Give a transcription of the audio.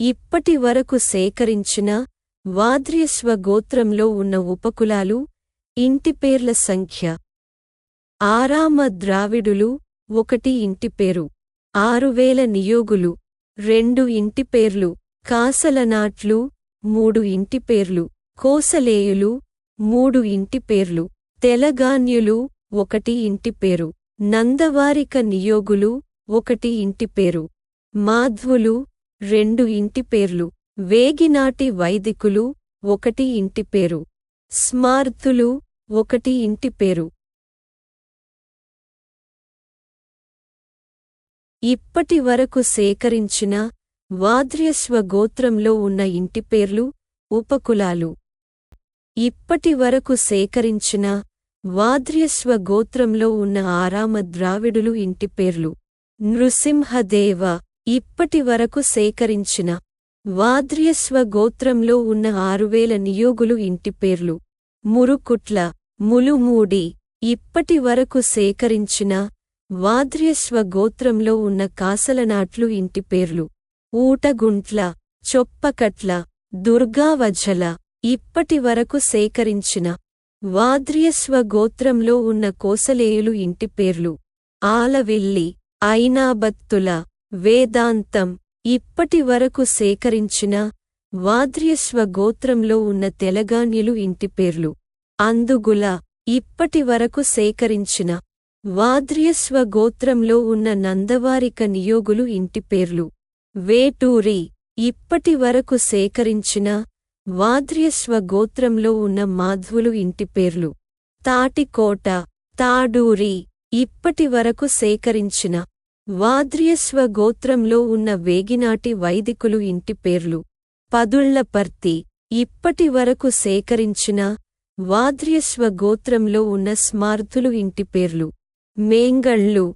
ఇప్పటి వరకు సేకరించిన వాద్ర్యస్వ గోత్రంలో ఉన్న ఉపకులాలు ఇంటిపేర్ల సంఖ్య. ఆరామ ద్రావిడులు ఒకటి ఇంటిపేరు ఆరువేల నియోగులు. రెండు ఇంటిపేర్లు కాసలనాట్లు మూడు ఇంటిపేర్లు కోసలేయులు మూడు ఇంటిపేర్లు తెలగాన్యులు ఒకటి ఇంటిపేరు నందవారిక నియోగులు ఒకటి ఇంటిపేరు మాధ్వులు రెండు ఇంటి పేర్లు. వేగినాటి వైదికులు ఒకటి ఇంటి పేరు. స్మార్థులు ఒకటి ఇంటిపేరు ఇప్పటి వరకు సేకరించిన వాద్ర్యశ్వ గోత్రంలో ఉన్న ఇంటిపేర్లు ఉపకులాలు. ఇప్పటి వరకు సేకరించిన వాద్ర్యశ్వ గోత్రంలో ఉన్న ఆరామ ద్రావిడులు ఇంటి పేర్లు. నృసింహదేవ ఇప్పటి వరకు సేకరించిన వాద్ర్యస్వ గోత్రంలో ఉన్న ఆరువేల నియోగులు ఇంటి పేర్లు. మురుకుట్ల ములుమూడి ఇప్పటి వరకు సేకరించిన వాద్ర్యస్వ గోత్రంలో ఉన్న కాసలనాట్లు ఇంటిపేర్లు ఊటగుంట్ల చొప్పకట్ల దుర్గావజ్జల ఇప్పటి వరకు సేకరించిన వాద్ర్యస్వ గోత్రంలో ఉన్న కోసలేయులు ఇంటి పేర్లు. ఆలవిల్లి ఐనాబత్తుల వేదాంతం ఇప్పటి వరకు సేకరించిన వాద్ర్యస్వ గోత్రంలో ఉన్న తెలగాన్యులు ఇంటిపేర్లు అందుగుల ఇప్పటి వరకు సేకరించిన వాద్ర్యస్వ గోత్రంలో ఉన్న నందవారిక నియోగులు ఇంటి పేర్లు. వేటూరి ఇప్పటి వరకు సేకరించిన వాద్ర్యస్వ గోత్రంలో ఉన్న మాధ్వులు ఇంటి పేర్లు. తాటికోట తాడూరి ఇప్పటి వరకు సేకరించిన వాద్ర్యస్వ గోత్రంలో ఉన్న వేగినాటి వైదికులు ఇంటి పేర్లు. పదుళ్ళపర్తి ఇప్పటి వరకు సేకరించిన వాద్ర్యస్వ గోత్రంలో ఉన్న స్మార్థులు ఇంటి పేర్లు. మేంగళ్ళు.